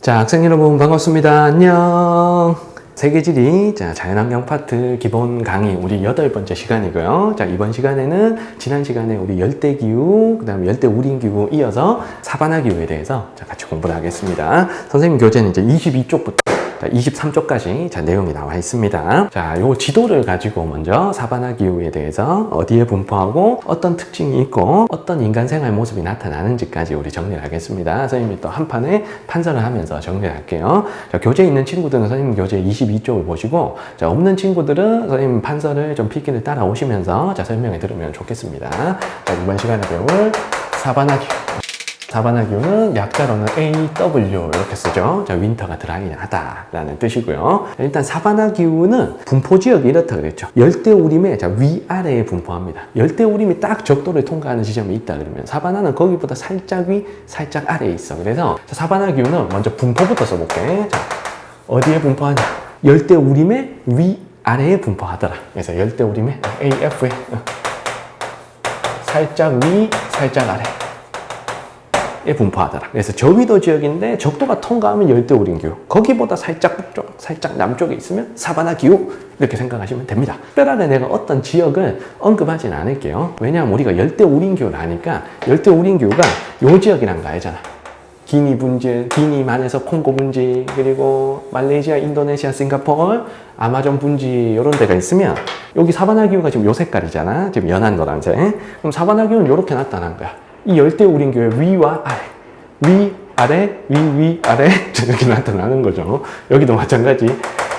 자, 학생 여러분 반갑습니다. 안녕. 세계지리 자, 자연환경 파트 기본 강의 우리 여덟 번째 시간이고요. 자, 이번 시간에는 지난 시간에 우리 열대기후, 그 다음에 열대우림기후 이어서 사바나 기후에 대해서 자, 같이 공부를 하겠습니다. 선생님 교재는 이제 22쪽부터 23쪽까지 자, 내용이 나와 있습니다. 자, 요 지도를 가지고 먼저 사바나 기후에 대해서 어디에 분포하고 어떤 특징이 있고 어떤 인간 생활 모습이 나타나는지까지 우리 정리를 하겠습니다. 선생님이 또 한 판에 판서를 하면서 정리를 할게요. 자, 교재에 있는 친구들은 선생님 교재 22쪽을 보시고 자, 없는 친구들은 선생님 판서를 좀 필기를 따라오시면서 자, 설명해 들으면 좋겠습니다. 자, 이번 시간에 배울 사바나 기후. 사바나 기후는 약자로는 AW 이렇게 쓰죠. 자, 윈터가 드라이하다라는 뜻이고요. 일단 사바나 기후는 분포 지역이 이렇다 그랬죠. 열대 우림의 자, 위아래에 분포합니다. 열대 우림이 딱 적도를 통과하는 지점이 있다 그러면 사바나는 거기보다 살짝 위, 살짝 아래에 있어. 그래서 자, 사바나 기후는 먼저 분포부터 써볼게. 자, 어디에 분포하냐? 열대 우림의 위 아래에 분포하더라. 그래서 열대 우림의 AF에 살짝 위, 살짝 아래. 에 분포하더라. 그래서 저위도 지역인데 적도가 통과하면 열대우림 기후. 거기보다 살짝 북쪽, 살짝 남쪽에 있으면 사바나 기후 이렇게 생각하시면 됩니다. 특별하게 내가 어떤 지역을 언급하진 않을게요. 왜냐하면 우리가 열대우림 기후를 하니까 열대우림 기후가 요 지역이란 거 알잖아. 기니 분지, 기니만에서 콩고 분지, 그리고 말레이시아, 인도네시아, 싱가포르, 아마존 분지 이런 데가 있으면 여기 사바나 기후가 지금 요 색깔이잖아. 지금 연한 노란색. 그럼 사바나 기후는 이렇게 나타난 거야. 이 열대우림 기후의 위와 아래, 위, 아래, 위, 위, 아래 이렇게 나타나는 거죠. 여기도 마찬가지.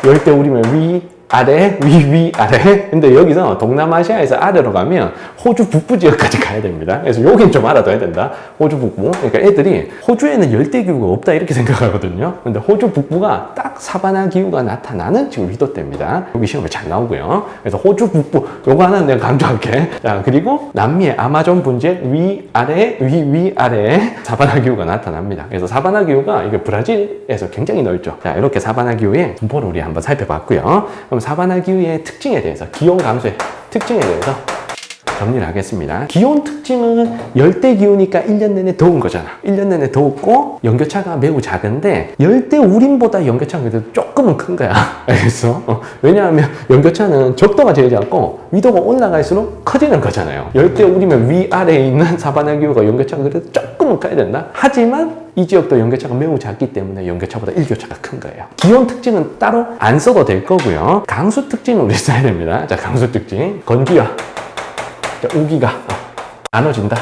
열대 우림의 위, 아래, 위, 위, 아래. 근데 여기서 동남아시아에서 아래로 가면 호주 북부 지역까지 가야 됩니다. 그래서 여긴 좀 알아둬야 된다. 호주 북부. 그러니까 애들이 호주에는 열대 기후가 없다 이렇게 생각하거든요. 근데 호주 북부가 딱 사바나 기후가 나타나는 지금 위도대입니다. 여기 시험에 잘 나오고요. 그래서 호주 북부, 요거 하나 내가 강조할게. 자, 그리고 남미의 아마존 분지의 위, 아래, 위, 위, 아래에 사바나 기후가 나타납니다. 그래서 사바나 기후가 이게 브라질에서 굉장히 넓죠. 자, 이렇게 사바나 기후의 분포를 우리 한번 살펴봤고요. 그럼 사바나 기후의 특징에 대해서, 기온 감소의 특징에 대해서 정리를 하겠습니다. 기온 특징은 열대 기후니까 1년 내내 더운 거잖아. 1년 내내 덥고 연교차가 매우 작은데 열대 우림보다 연교차가 그래도 조금은 큰 거야. 알겠어? 어, 왜냐하면 연교차는 적도가 제일 작고 위도가 올라갈수록 커지는 거잖아요. 열대 우림의 위아래에 있는 사바나 기후가 연교차가 그래도 조금 은 커야 된다. 하지만 이 지역도 연교차가 매우 작기 때문에 연교차보다 일교차가 큰 거예요. 기온 특징은 따로 안 써도 될 거고요. 강수 특징은 우리 써야 됩니다. 자, 강수 특징. 건기와 자, 우기가 나눠진다.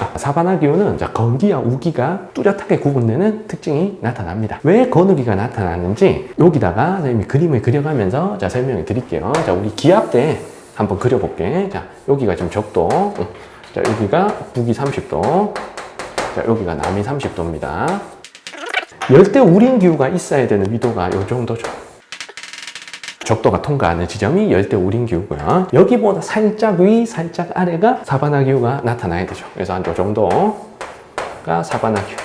아, 사바나 기후는 자, 건기와 우기가 뚜렷하게 구분되는 특징이 나타납니다. 왜 건우기가 나타나는지 여기다가 선생님이 그림을 그려가면서 자, 설명을 드릴게요. 자, 우리 기압대 한번 그려볼게. 자, 여기가 지금 적도. 응. 자, 여기가 북위 30도. 자, 여기가 남이 30도입니다. 열대 우림 기후가 있어야 되는 위도가 이 정도죠. 적도가 통과하는 지점이 열대 우림 기후고요. 여기보다 살짝 위, 살짝 아래가 사바나 기후가 나타나야 되죠. 그래서 한 요 정도가 사바나 기후.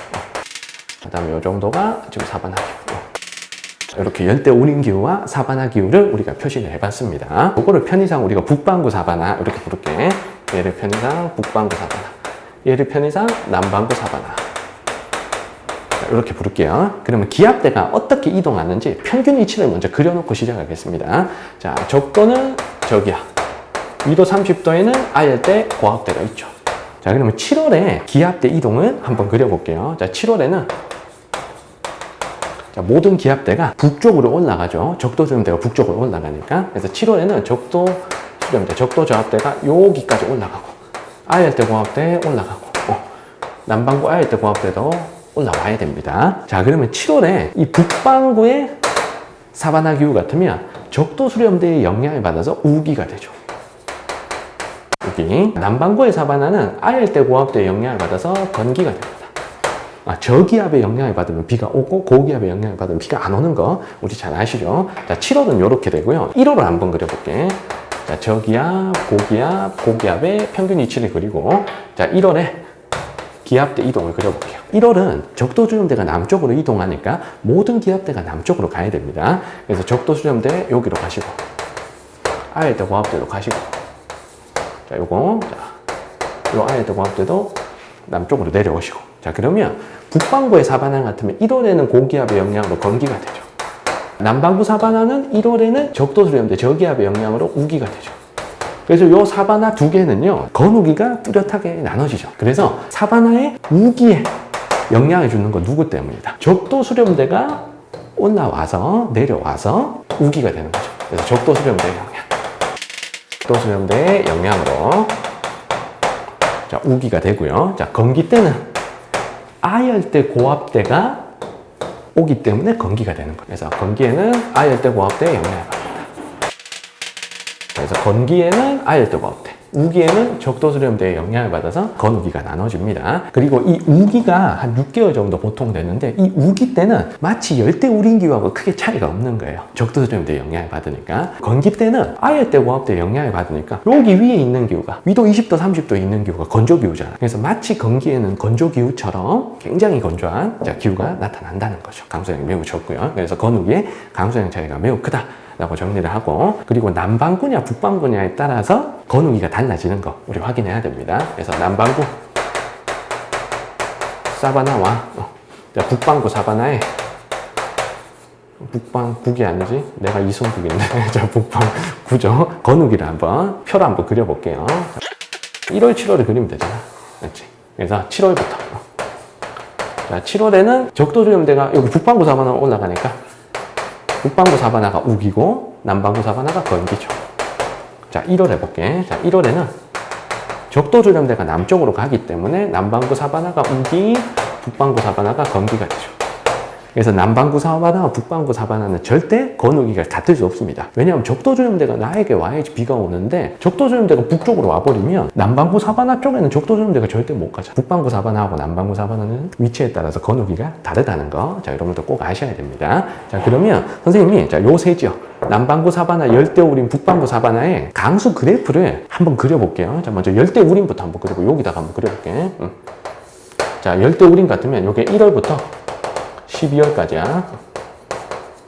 그 다음에 요 정도가 지금 사바나 기후. 자, 이렇게 열대 우림 기후와 사바나 기후를 우리가 표시를 해봤습니다. 이거를 편의상 우리가 북반구 사바나 이렇게 부를게. 얘를 편의상 북반구 사바나. 얘를 편의상 남반구 사바나. 자, 이렇게 부를게요. 그러면 기압대가 어떻게 이동하는지 평균 위치를 먼저 그려놓고 시작하겠습니다. 자, 적도는 저기야. 위도 30도에는 아열대 고압대가 있죠. 자, 그러면 7월에 기압대 이동을 한번 그려볼게요. 자, 7월에는 자, 모든 기압대가 북쪽으로 올라가죠. 적도 수렴대가 북쪽으로 올라가니까. 그래서 7월에는 적도 수렴대, 적도 저압대가 여기까지 올라가고, 아열대 고압대 올라가고, 어, 남반구 아열대 고압대도 올라와야 됩니다. 자, 그러면 7월에 이 북반구의 사바나 기후 같으면 적도 수렴대의 영향을 받아서 우기가 되죠. 우기. 남반구의 사바나는 아열대 고압대의 영향을 받아서 건기가 됩니다. 아, 저기압의 영향을 받으면 비가 오고 고기압의 영향을 받으면 비가 안 오는 거 우리 잘 아시죠? 자, 7월은 이렇게 되고요. 1월을 한번 그려볼게. 자, 저기압, 고기압, 고기압의 평균 위치를 그리고 자, 1월에 기압대 이동을 그려볼게요. 1월은 적도 수렴대가 남쪽으로 이동하니까 모든 기압대가 남쪽으로 가야 됩니다. 그래서 적도 수렴대 여기로 가시고 아열대 고압대로 가시고 자, 요거 자, 요 아열대 고압대도 남쪽으로 내려오시고 자, 그러면 북반구의 사바나 같으면 1월에는 고기압의 영향으로 건기가 되죠. 남반구 사바나는 1월에는 적도 수렴대 저기압의 영향으로 우기가 되죠. 그래서 요 사바나 두 개는요, 건우기가 뚜렷하게 나눠지죠. 그래서 사바나의 우기에 영향을 주는 건 누구 때문이다? 적도 수렴대가 올라와서 내려와서 우기가 되는 거죠. 그래서 적도 수렴대의 영향. 적도 수렴대의 영향으로 자, 우기가 되고요. 자, 건기 때는 아열대 고압대가 오기 때문에 건기가 되는 거예요. 그래서 건기에는 아열대 고압대의 영향을 받습니다. 그래서 건기에는 아열대 고압대, 우기에는 적도수렴대의 영향을 받아서 건우기가 나눠집니다. 그리고 이 우기가 한 6개월 정도 보통 되는데 이 우기 때는 마치 열대 우림기하고 크게 차이가 없는 거예요. 적도수렴대의 영향을 받으니까. 건기 때는 아열대 고압대의 영향을 받으니까 여기 위에 있는 기후가 위도 20도, 30도 있는 기후가 건조기후잖아요. 그래서 마치 건기에는 건조기후처럼 굉장히 건조한 자, 기후가 나타난다는 거죠. 강수량이 매우 적고요. 그래서 건우기의 강수량 차이가 매우 크다. 라고 정리를 하고 그리고 남반구냐 북반구냐에 따라서 건우기가 달라지는 거 우리 확인해야 됩니다. 그래서 남반구 사바나와 어, 자, 북반구 사바나에 북방 북이 아니지 내가 이송북인데 자 북방 구죠 건우기를 한번 표를 한번 그려볼게요. 1월 7월을 그리면 되잖아. 그렇지. 그래서 7월부터 자 7월에는 적도수렴대가 여기 북반구 사바나 올라가니까 북반구 사바나가 우기고 남반구 사바나가 건기죠. 자, 1월 해볼게. 자, 1월에는 적도 조렴대가 남쪽으로 가기 때문에 남반구 사바나가 우기, 북반구 사바나가 건기가 되죠. 그래서 남반구 사바나와 북반구 사바나는 절대 건우기가 같을 수 없습니다. 왜냐하면 적도 조렴대가 나에게 와야지 비가 오는데 적도 조렴대가 북쪽으로 와버리면 남반구 사바나 쪽에는 적도 조렴대가 절대 못 가죠. 북반구 사바나하고 남반구 사바나는 위치에 따라서 건우기가 다르다는 거. 자, 여러분들 꼭 아셔야 됩니다. 자, 그러면 선생님이 자, 요 세 지역 남반구 사바나 열대 우림 북반구 사바나의 강수 그래프를 한번 그려볼게요. 자, 먼저 열대 우림부터 한번 그리고 여기다가 한번 그려볼게. 음. 자, 열대 우림 같으면 요게 1월부터 12월까지야.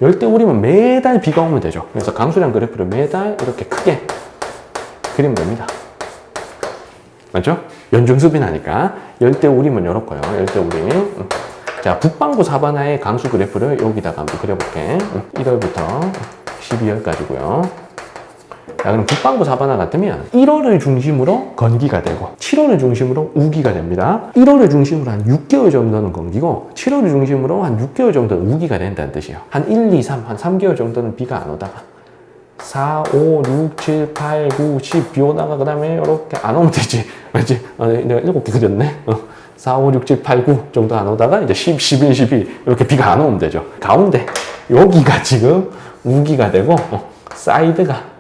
열대 우림은 매달 비가 오면 되죠. 그래서 강수량 그래프를 매달 이렇게 크게 그리면 됩니다. 맞죠? 연중수비 나니까 열대 우림은 이렇고요. 열대 우림. 음. 자, 북반구 사바나의 강수 그래프를 여기다가 한번 그려볼게. 음. 1월부터 12월까지고요. 자, 그럼 북반구 사바나 같으면 1월을 중심으로 건기가 되고 7월을 중심으로 우기가 됩니다. 1월을 중심으로 한 6개월 정도는 건기고 7월을 중심으로 한 6개월 정도는 우기가 된다는 뜻이에요. 한 1, 2, 3, 한 3개월 정도는 비가 안 오다가 4, 5, 6, 7, 8, 9, 10 비 오다가 그 다음에 이렇게 안 오면 되지. 맞지? 어, 내가 7개 그렸네. 어. 4, 5, 6, 7, 8, 9 정도 안 오다가 이제 10, 11, 12 이렇게 비가 안 오면 되죠. 가운데 여기가 지금 우기가 되고 어, 사이드가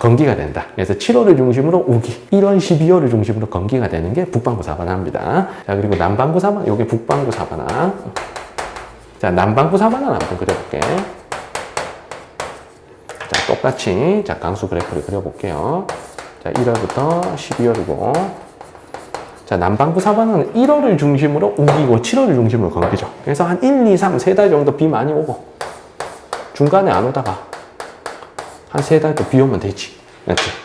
건기가 된다. 그래서 7월을 중심으로 우기, 1월, 12월을 중심으로 건기가 되는 게 북반구 사바나입니다. 자, 그리고 남반구 사바나, 요게 북반구 사바나. 자, 남반구 사바나를 한번 그려볼게. 자, 똑같이, 자, 강수 그래프를 그려볼게요. 자, 1월부터 12월이고. 자, 남반구 사바나는 1월을 중심으로 우기고 7월을 중심으로 건기죠. 그래서 한 1, 2, 3, 세 달 정도 비 많이 오고, 중간에 안 오다가, 한 세달또비 오면 되지.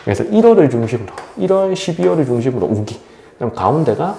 그래서 1월을 중심으로, 1월, 12월을 중심으로 우기. 그럼 가운데가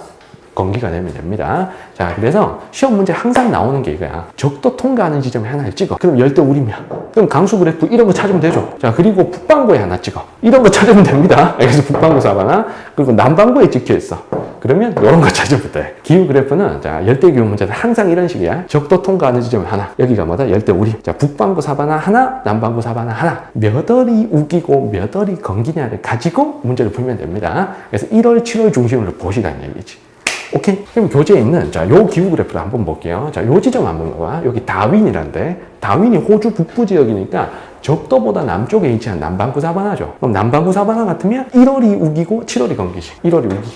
건기가 되면 됩니다. 자, 그래서 시험 문제 항상 나오는 게 이거야. 적도 통과하는 지점에 하나를 찍어. 그럼 열대 우림이야. 그럼 강수 그래프 이런 거 찾으면 되죠. 자, 그리고 북반구에 하나 찍어. 이런 거 찾으면 됩니다. 그래서 북반구 사바나 그리고 남반구에 찍혀 있어. 그러면 이런 거 찾으면 돼. 기후 그래프는 자, 열대 기후 문제는 항상 이런 식이야. 적도 통과하는 지점 하나. 여기가 뭐다? 열대 우림. 자, 북반구 사바나 하나, 남반구 사바나 하나. 몇 월이 우기고 몇 월이 건기냐를 가지고 문제를 풀면 됩니다. 그래서 1월, 7월 중심으로 보시라는 얘기지. 오케이? 그럼 교재에 있는 자, 요 기후 그래프를 한번 볼게요. 자, 요 지점 한번 봐봐. 여기 다윈이란데 다윈이 호주 북부 지역이니까 적도보다 남쪽에 위치한 남반구 사바나죠. 그럼 남반구 사바나 같으면 1월이 우기고 7월이 건기지. 1월이 우기,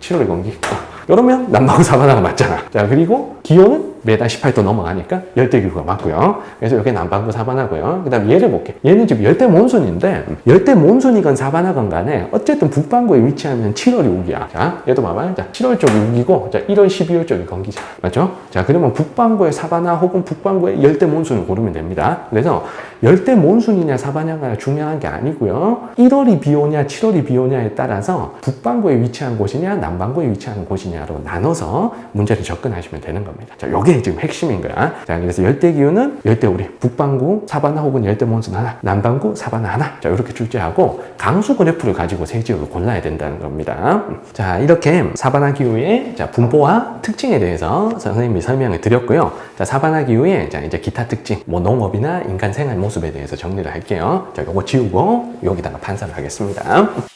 7월이 건기. 어. 이러면 남반구 사바나가 맞잖아. 자, 그리고 기온은 매달 18도 넘어가니까 열대기후가 맞고요. 그래서 이게 남반구 사바나고요. 그 다음 얘를 볼게. 얘는 지금 열대 몬순인데 열대 몬순이건 사바나건 간에 어쨌든 북반구에 위치하면 7월이 우기야. 자, 얘도 봐봐요. 자, 7월 쪽이 우기고 자, 1월, 12월 쪽이 건기잖아. 맞죠? 자, 그러면 북반구의 사바나 혹은 북반구의 열대 몬순을 고르면 됩니다. 그래서 열대 몬순이냐 사바나가 중요한 게 아니고요. 1월이 비 오냐 7월이 비 오냐에 따라서 북반구에 위치한 곳이냐 남반구에 위치하는 곳이냐로 나눠서 문제를 접근하시면 되는 겁니다. 자, 요게 지금 핵심인 거야. 자, 그래서 열대 기후는 열대우리, 북반구 사바나 혹은 열대 몬순 하나, 남반구 사바나 하나. 자, 이렇게 출제하고 강수 그래프를 가지고 세 지역을 골라야 된다는 겁니다. 자, 이렇게 사바나 기후의 자, 분포와 특징에 대해서 선생님이 설명을 드렸고요. 자, 사바나 기후의 자, 이제 기타 특징, 뭐 농업이나 인간 생활 모습에 대해서 정리를 할게요. 자, 요거 지우고 여기다가 판사를 하겠습니다.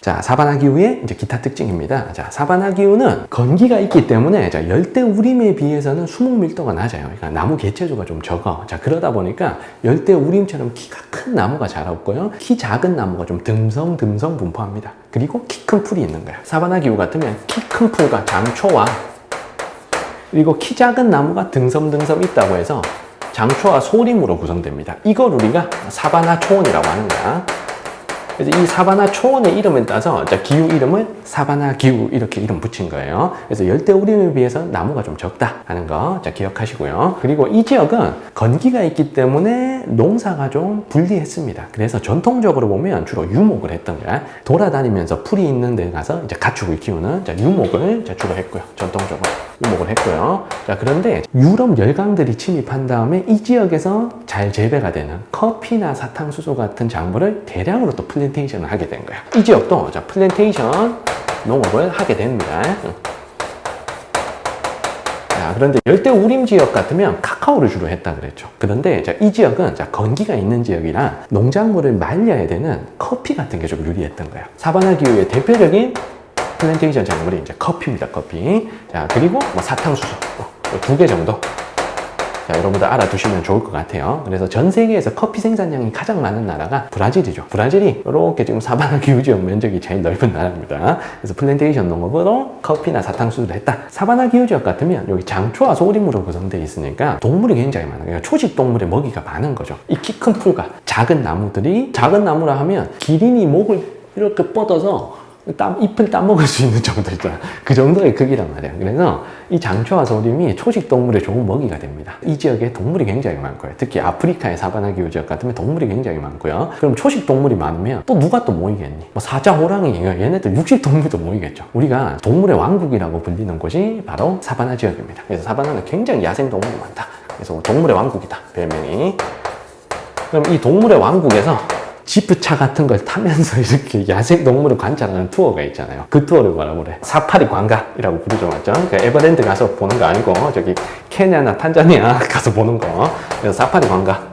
자, 사바나 기후의 이제 기타 특징입니다. 자, 사바나 기후는 건기가 있기 때문에 자, 열대 우림에 비해서는 수목 밀도가 낮아요. 그러니까 나무 개체수가 좀 적어. 자, 그러다 보니까 열대 우림처럼 키가 큰 나무가 잘 없고요. 키 작은 나무가 좀 듬성듬성 분포합니다. 그리고 키 큰 풀이 있는 거야. 사바나 기후 같으면 키 큰 풀과 장초와 그리고 키 작은 나무가 등섬등섬 있다고 해서 장초와 소림으로 구성됩니다. 이걸 우리가 사바나 초원이라고 하는 거야. 그래서 이 사바나 초원의 이름을 따서 자, 기후 이름을 사바나 기후 이렇게 이름 붙인 거예요. 그래서 열대 우림에 비해서 나무가 좀 적다 하는 거 자, 기억하시고요. 그리고 이 지역은 건기가 있기 때문에 농사가 좀 불리했습니다. 그래서 전통적으로 보면 주로 유목을 했던 거야. 돌아다니면서 풀이 있는 데 가서 이제 가축을 키우는 자, 유목을 자, 주로 했고요. 전통적으로 유목을 했고요. 자, 그런데 유럽 열강들이 침입한 다음에 이 지역에서 잘 재배가 되는 커피나 사탕수수 같은 작물을 대량으로 또 플랜테이션을 하게 된 거야. 이 지역도 자, 플랜테이션 농업을 하게 됩니다. 자, 그런데 열대 우림 지역 같으면 카카오를 주로 했다 그랬죠. 그런데 자, 이 지역은 자, 건기가 있는 지역이라 농작물을 말려야 되는 커피 같은 게 좀 유리했던 거예요. 사바나 기후의 대표적인 플랜테이션 작물이 이제 커피입니다. 커피. 자, 그리고 뭐 사탕수수 두 개 정도. 자, 여러분들 알아두시면 좋을 것 같아요. 그래서 전 세계에서 커피 생산량이 가장 많은 나라가 브라질이죠. 브라질이 이렇게 지금 사바나 기후 지역 면적이 제일 넓은 나라입니다. 그래서 플랜테이션 농업으로 커피나 사탕수수를 했다. 사바나 기후 지역 같으면 여기 장초와 소림으로 구성되어 있으니까 동물이 굉장히 많아요. 그러니까 초식 동물의 먹이가 많은 거죠. 이 키 큰 풀과 작은 나무들이 작은 나무라 하면 기린이 목을 이렇게 뻗어서 땀, 잎을 따먹을 수 있는 정도 있잖아. 그 정도의 크기란 말이야. 그래서 이 장초와 소림이 초식 동물의 좋은 먹이가 됩니다. 이 지역에 동물이 굉장히 많고요. 특히 아프리카의 사바나 기후 지역 같으면 동물이 굉장히 많고요. 그럼 초식 동물이 많으면 또 누가 또 모이겠니? 뭐 사자, 호랑이, 얘네들 육식 동물도 모이겠죠. 우리가 동물의 왕국이라고 불리는 곳이 바로 사바나 지역입니다. 그래서 사바나는 굉장히 야생 동물이 많다. 그래서 동물의 왕국이다. 별명이. 그럼 이 동물의 왕국에서 지프차 같은 걸 타면서 이렇게 야생 동물을 관찰하는 투어가 있잖아요. 그 투어를 뭐라고 그래? 사파리 관광이라고 부르죠, 맞죠? 그러니까 에버랜드 가서 보는 거 아니고 저기 케냐나 탄자니아 가서 보는 거. 그래서 사파리 관광.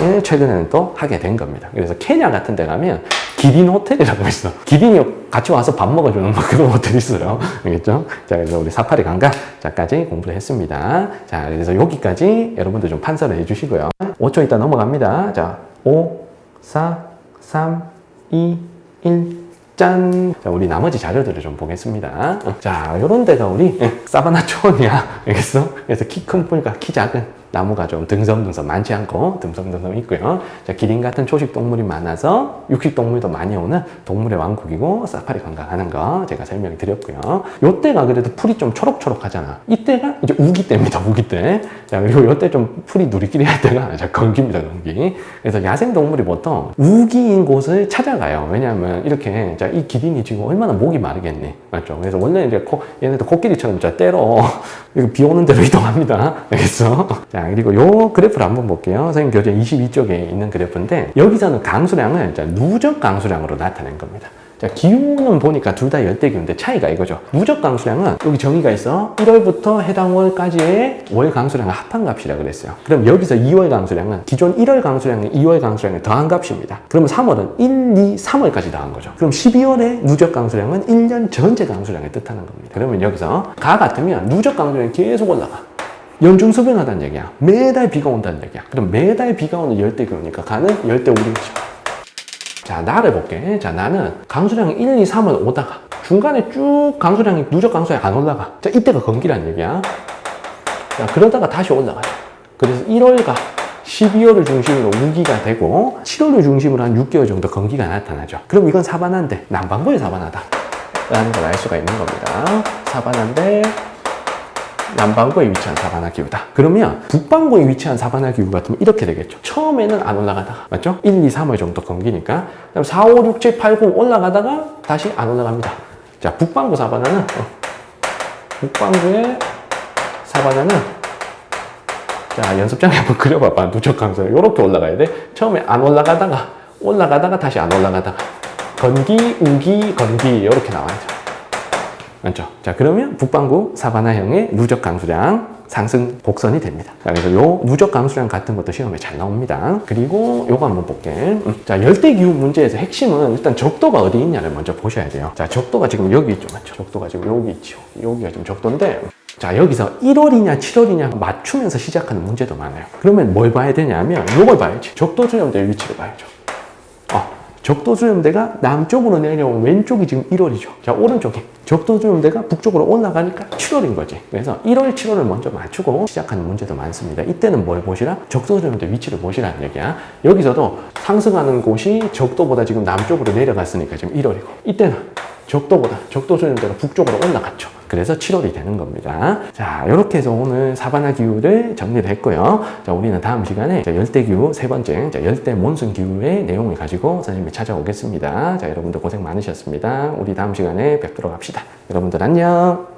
을 최근에는 또 하게 된 겁니다. 그래서 케냐 같은 데 가면 기린 호텔이라고 있어. 기린이 같이 와서 밥 먹어주는 뭐 그런 호텔이 있어요. 알겠죠? 자, 그래서 우리 사파리 관광 자까지 공부를 했습니다. 자, 그래서 여기까지 여러분들 좀 판사를 해주시고요. 5초 있다 넘어갑니다. 자, 5, 4, 3, 2, 1, 짠! 자, 우리 나머지 자료들을 좀 보겠습니다. 자, 요런 데가 우리 사바나 초원이야. 알겠어? 그래서 키큰 풀과 키 작은 나무가 좀 등섬등섬 많지 않고 듬성듬성 있고요. 자, 기린 같은 초식 동물이 많아서 육식 동물도 많이 오는 동물의 왕국이고 사파리 관광하는 거 제가 설명 드렸고요. 요때가 그래도 풀이 좀 초록초록하잖아. 이때가 이제 우기 때입니다. 우기 때. 자, 그리고 요때 좀 풀이 누리끼리 할 때가 자, 건기입니다. 건기. 그래서 야생 동물이 보통 우기인 곳을 찾아가요. 왜냐하면 이렇게 자, 이 기린이 지금 얼마나 목이 마르겠니. 맞죠? 그래서 원래 이제 코, 얘네도 코끼리처럼 자, 때로 비 오는 대로 이동합니다. 알겠어? 자, 그리고 요 그래프를 한번 볼게요. 선생님 교재 22쪽에 있는 그래프인데, 여기서는 강수량을 자, 누적 강수량으로 나타낸 겁니다. 자, 기후는 보니까 둘 다 열대기후인데 차이가 이거죠. 누적 강수량은 여기 정의가 있어. 1월부터 해당 월까지의 월 강수량을 합한 값이라 그랬어요. 그럼 여기서 2월 강수량은 기존 1월 강수량이 2월 강수량에 더한 값입니다. 그러면 3월은 1, 2, 3월까지 더한 거죠. 그럼 12월의 누적 강수량은 1년 전체 강수량을 뜻하는 겁니다. 그러면 여기서 가 같으면 누적 강수량이 계속 올라가. 연중수변하다는 얘기야. 매달 비가 온다는 얘기야. 그럼 매달 비가 오는 열대 기후니까 가는 열대 우림이죠. 자, 나를 볼게. 자, 나는 강수량이 1, 2, 3을 오다가 중간에 쭉 강수량이 누적 강수량이 안 올라가. 자, 이때가 건기란 얘기야. 자, 그러다가 다시 올라가요. 그래서 1월과 12월을 중심으로 우기가 되고 7월을 중심으로 한 6개월 정도 건기가 나타나죠. 그럼 이건 사바나인데 남반구의 사바나다. 라는 걸 알 수가 있는 겁니다. 사바나인데 남반구에 위치한 사바나 기후다. 그러면 북반구에 위치한 사바나 기후 같으면 이렇게 되겠죠. 처음에는 안 올라가다가 맞죠? 1, 2, 3월 정도 건기니까 그다음 4, 5, 6, 7, 8, 9 올라가다가 다시 안 올라갑니다. 자, 북반구 사바나는 어, 북반구의 사바나는 자 연습장에 한번 그려봐봐 누적 강선 이렇게 올라가야 돼 처음에 안 올라가다가 올라가다가 다시 안 올라가다가 건기 우기 건기 이렇게 나와야죠 맞죠? 자 그러면 북반구 사바나형의 누적 강수량 상승 곡선이 됩니다. 자, 그래서 요 누적 강수량 같은 것도 시험에 잘 나옵니다. 그리고 요거 한번 볼게. 음, 자 열대 기후 문제에서 핵심은 일단 적도가 어디 있냐를 먼저 보셔야 돼요. 자 적도가 지금 여기 있죠, 맞죠? 적도가 지금 여기 있죠. 여기가 지금 적도인데. 자 여기서 1월이냐 7월이냐 맞추면서 시작하는 문제도 많아요. 그러면 뭘 봐야 되냐면 요걸 봐야지. 적도 수렴대 위치를 봐야죠. 어, 적도 수렴대가 남쪽으로 내려온 왼쪽이 지금 1월이죠. 자, 오른쪽이 적도 수렴대가 북쪽으로 올라가니까 7월인 거지. 그래서 1월, 7월을 먼저 맞추고 시작하는 문제도 많습니다. 이때는 뭘 보시라? 적도 수렴대 위치를 보시라는 얘기야. 여기서도 상승하는 곳이 적도보다 지금 남쪽으로 내려갔으니까 지금 1월이고 이때는 적도보다 적도 수렴대가 북쪽으로 올라갔죠. 그래서 7월이 되는 겁니다. 자, 이렇게 해서 오늘 사바나 기후를 정리를 했고요. 자, 우리는 다음 시간에 자, 열대 기후 세 번째, 자, 열대 몬순 기후의 내용을 가지고 선생님이 찾아오겠습니다. 자, 여러분들 고생 많으셨습니다. 우리 다음 시간에 뵙도록 합시다. 여러분들 안녕.